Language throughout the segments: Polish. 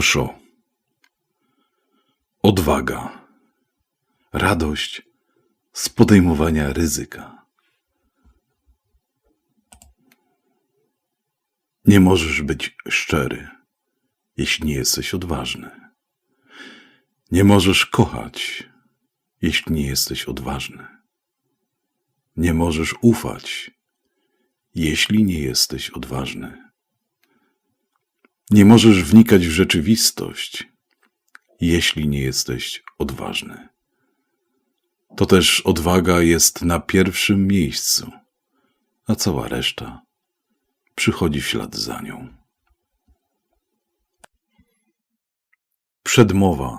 Oszo. Odwaga. Radość z podejmowania ryzyka. Nie możesz być szczery, jeśli nie jesteś odważny. Nie możesz kochać, jeśli nie jesteś odważny. Nie możesz ufać, jeśli nie jesteś odważny. Nie możesz wnikać w rzeczywistość, jeśli nie jesteś odważny. To też odwaga jest na pierwszym miejscu, a cała reszta przychodzi w ślad za nią. Przedmowa.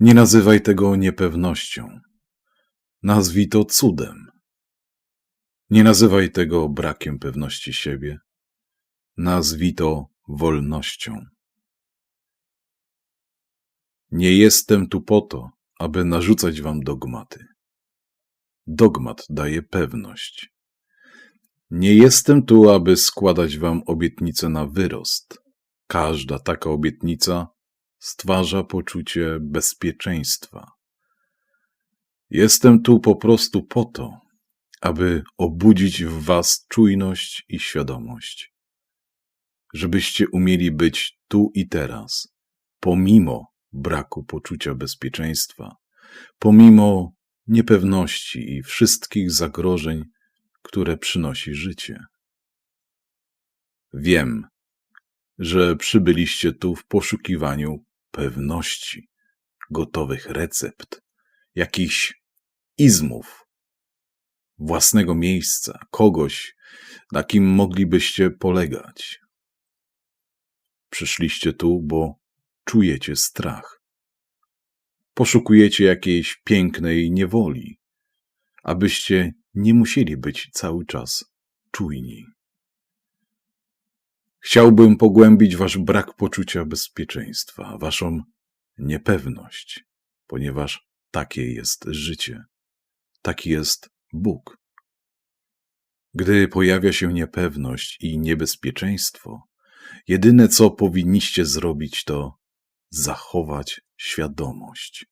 Nie nazywaj tego niepewnością. Nazwij to cudem. Nie nazywaj tego brakiem pewności siebie. Nazwij to wolnością. Nie jestem tu po to, aby narzucać wam dogmaty. Dogmat daje pewność. Nie jestem tu, aby składać wam obietnice na wyrost. Każda taka obietnica stwarza poczucie bezpieczeństwa. Jestem tu po prostu po to, aby obudzić w was czujność i świadomość, żebyście umieli być tu i teraz, pomimo braku poczucia bezpieczeństwa, pomimo niepewności i wszystkich zagrożeń, które przynosi życie. Wiem, że przybyliście tu w poszukiwaniu pewności, gotowych recept, jakichś izmów, własnego miejsca, kogoś, na kim moglibyście polegać. Przyszliście tu, bo czujecie strach. Poszukujecie jakiejś pięknej niewoli, abyście nie musieli być cały czas czujni. Chciałbym pogłębić wasz brak poczucia bezpieczeństwa, waszą niepewność, ponieważ takie jest życie, taki jest Bóg. Gdy pojawia się niepewność i niebezpieczeństwo, jedyne co powinniście zrobić to zachować świadomość.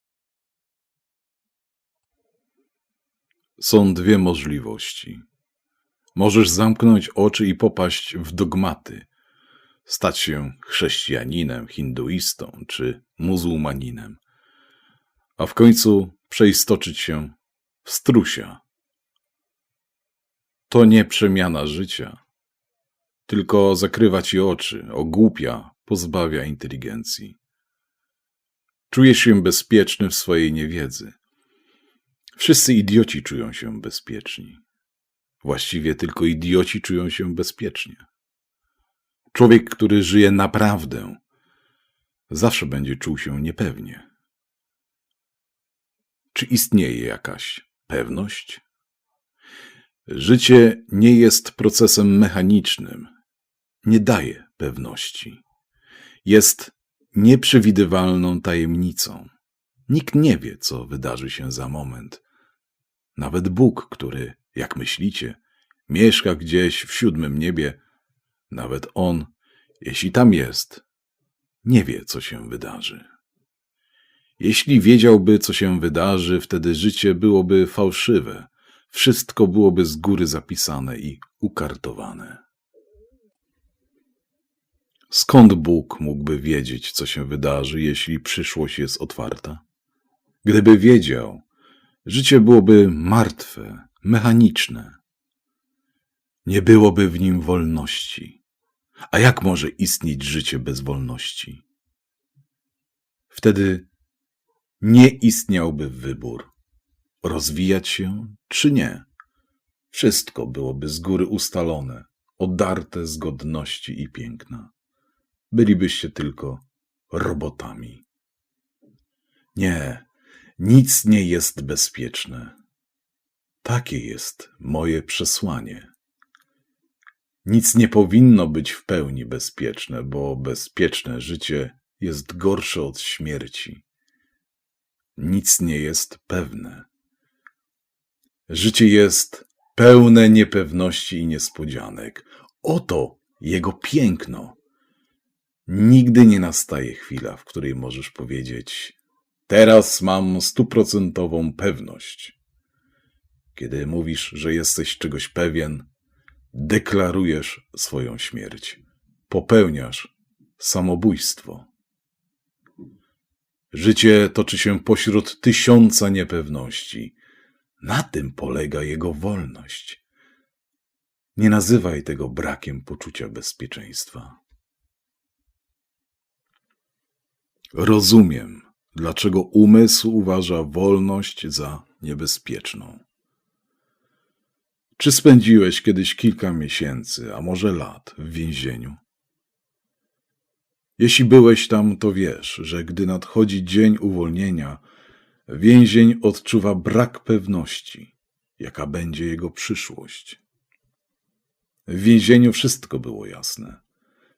Są dwie możliwości. Możesz zamknąć oczy i popaść w dogmaty, stać się chrześcijaninem, hinduistą czy muzułmaninem, a w końcu przeistoczyć się w strusia. To nie przemiana życia, tylko zakrywa ci oczy, ogłupia, pozbawia inteligencji. Czujesz się bezpieczny w swojej niewiedzy. Wszyscy idioci czują się bezpieczni. Właściwie tylko idioci czują się bezpiecznie. Człowiek, który żyje naprawdę, zawsze będzie czuł się niepewnie. Czy istnieje jakaś pewność? Życie nie jest procesem mechanicznym, nie daje pewności. Jest nieprzewidywalną tajemnicą. Nikt nie wie, co wydarzy się za moment. Nawet Bóg, który, jak myślicie, mieszka gdzieś w siódmym niebie, nawet On, jeśli tam jest, nie wie, co się wydarzy. Jeśli wiedziałby, co się wydarzy, wtedy życie byłoby fałszywe, wszystko byłoby z góry zapisane i ukartowane. Skąd Bóg mógłby wiedzieć, co się wydarzy, jeśli przyszłość jest otwarta? Gdyby wiedział, życie byłoby martwe, mechaniczne. Nie byłoby w nim wolności. A jak może istnieć życie bez wolności? Wtedy nie istniałby wybór rozwijać się czy nie. Wszystko byłoby z góry ustalone, odarte z godności i piękna bylibyście tylko robotami. Nie, nic nie jest bezpieczne. Takie jest moje przesłanie. Nic nie powinno być w pełni bezpieczne, bo bezpieczne życie jest gorsze od śmierci. Nic nie jest pewne. Życie jest pełne niepewności i niespodzianek. Oto jego piękno. Nigdy nie nastaje chwila, w której możesz powiedzieć: Teraz mam stuprocentową pewność. Kiedy mówisz, że jesteś czegoś pewien, deklarujesz swoją śmierć. Popełniasz samobójstwo. Życie toczy się pośród tysiąca niepewności. Na tym polega jego wolność. Nie nazywaj tego brakiem poczucia bezpieczeństwa. Rozumiem, dlaczego umysł uważa wolność za niebezpieczną. Czy spędziłeś kiedyś kilka miesięcy, a może lat w więzieniu? Jeśli byłeś tam, to wiesz, że gdy nadchodzi dzień uwolnienia, więzień odczuwa brak pewności, jaka będzie jego przyszłość. W więzieniu wszystko było jasne.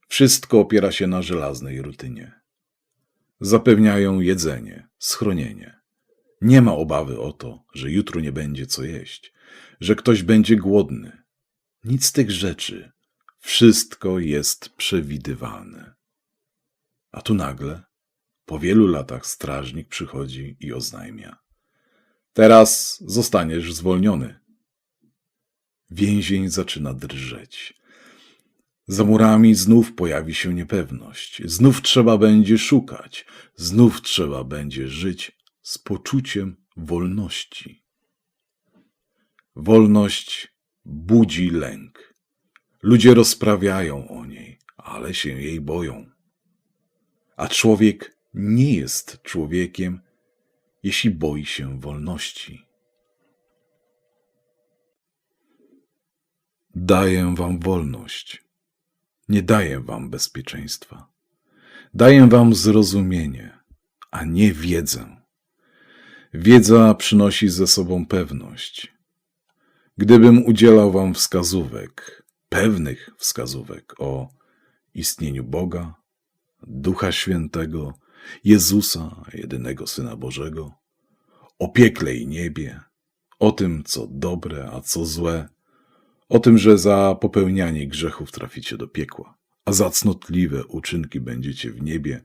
Wszystko opiera się na żelaznej rutynie. Zapewniają jedzenie, schronienie. Nie ma obawy o to, że jutro nie będzie co jeść, że ktoś będzie głodny. Nic z tych rzeczy. Wszystko jest przewidywalne. A tu nagle, po wielu latach, strażnik przychodzi i oznajmia: Teraz zostaniesz zwolniony. Więzień zaczyna drżeć. Za murami znów pojawi się niepewność, znów trzeba będzie szukać, znów trzeba będzie żyć z poczuciem wolności. Wolność budzi lęk. Ludzie rozprawiają o niej, ale się jej boją. A człowiek nie jest człowiekiem, jeśli boi się wolności. Daję wam wolność. Nie daję wam bezpieczeństwa. Daję wam zrozumienie, a nie wiedzę. Wiedza przynosi ze sobą pewność. Gdybym udzielał wam wskazówek, pewnych wskazówek o istnieniu Boga, Ducha Świętego, Jezusa, jedynego Syna Bożego, o piekle i niebie, o tym, co dobre, a co złe, o tym, że za popełnianie grzechów traficie do piekła, a za cnotliwe uczynki będziecie w niebie,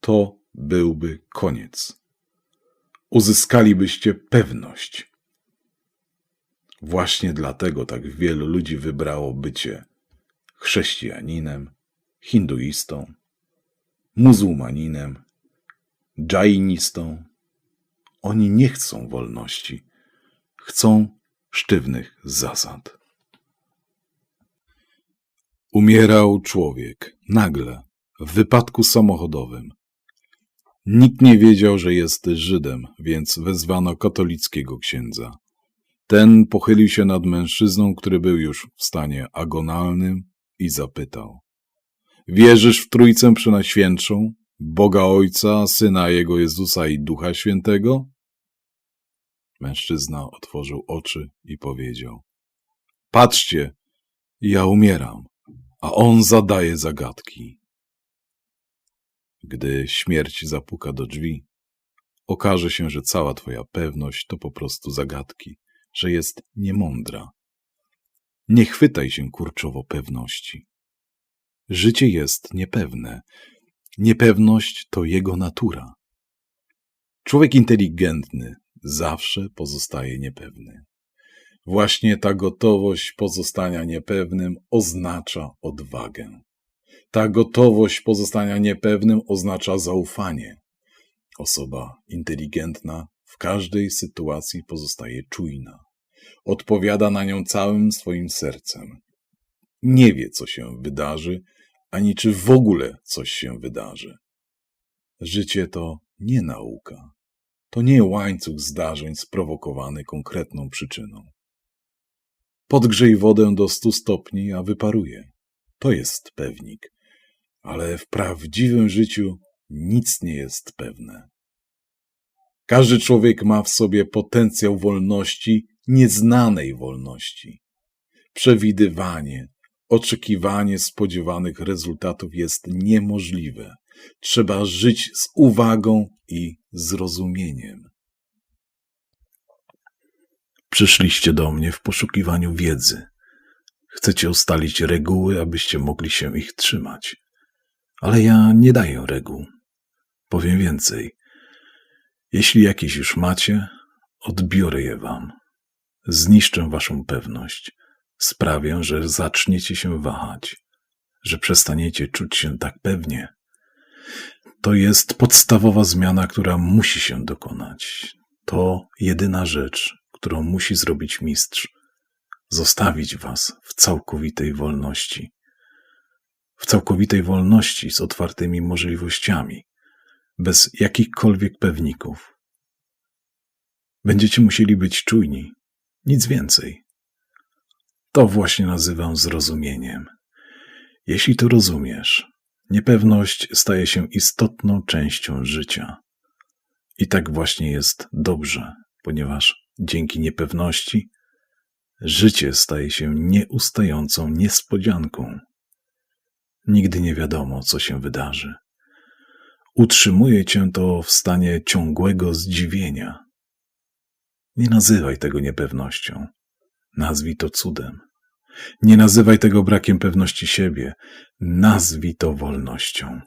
to byłby koniec. Uzyskalibyście pewność. Właśnie dlatego tak wielu ludzi wybrało bycie chrześcijaninem, hinduistą, muzułmaninem, dżainistą. Oni nie chcą wolności, chcą sztywnych zasad. Umierał człowiek nagle w wypadku samochodowym. Nikt nie wiedział, że jest Żydem, więc wezwano katolickiego księdza. Ten pochylił się nad mężczyzną, który był już w stanie agonalnym i zapytał: Wierzysz w Trójcę Przenajświętszą, Boga Ojca, Syna Jego Jezusa i Ducha Świętego? Mężczyzna otworzył oczy i powiedział: Patrzcie, ja umieram, a on zadaje zagadki. Gdy śmierć zapuka do drzwi, okaże się, że cała twoja pewność to po prostu zagadki, że jest niemądra. Nie chwytaj się kurczowo pewności. Życie jest niepewne. Niepewność to jego natura. Człowiek inteligentny zawsze pozostaje niepewny. Właśnie ta gotowość pozostania niepewnym oznacza odwagę. Ta gotowość pozostania niepewnym oznacza zaufanie. Osoba inteligentna w każdej sytuacji pozostaje czujna. Odpowiada na nią całym swoim sercem. Nie wie, co się wydarzy, ani czy w ogóle coś się wydarzy. Życie to nie nauka. To nie łańcuch zdarzeń sprowokowany konkretną przyczyną. Podgrzej wodę do stu stopni, a wyparuje. To jest pewnik. Ale w prawdziwym życiu nic nie jest pewne. Każdy człowiek ma w sobie potencjał wolności, nieznanej wolności. Przewidywanie, oczekiwanie spodziewanych rezultatów jest niemożliwe. Trzeba żyć z uwagą i zrozumieniem. Przyszliście do mnie w poszukiwaniu wiedzy. Chcecie ustalić reguły, abyście mogli się ich trzymać. Ale ja nie daję reguł. Powiem więcej. Jeśli jakieś już macie, odbiorę je wam. Zniszczę waszą pewność. Sprawię, że zaczniecie się wahać, że przestaniecie czuć się tak pewnie. To jest podstawowa zmiana, która musi się dokonać. To jedyna rzecz, którą musi zrobić mistrz zostawić was w całkowitej wolności. W całkowitej wolności z otwartymi możliwościami, bez jakichkolwiek pewników. Będziecie musieli być czujni, nic więcej. To właśnie nazywam zrozumieniem. Jeśli to rozumiesz, niepewność staje się istotną częścią życia. I tak właśnie jest dobrze, ponieważ dzięki niepewności życie staje się nieustającą niespodzianką. Nigdy nie wiadomo, co się wydarzy. Utrzymuje cię to w stanie ciągłego zdziwienia. Nie nazywaj tego niepewnością. Nazwij to cudem. Nie nazywaj tego brakiem pewności siebie. Nazwij to wolnością.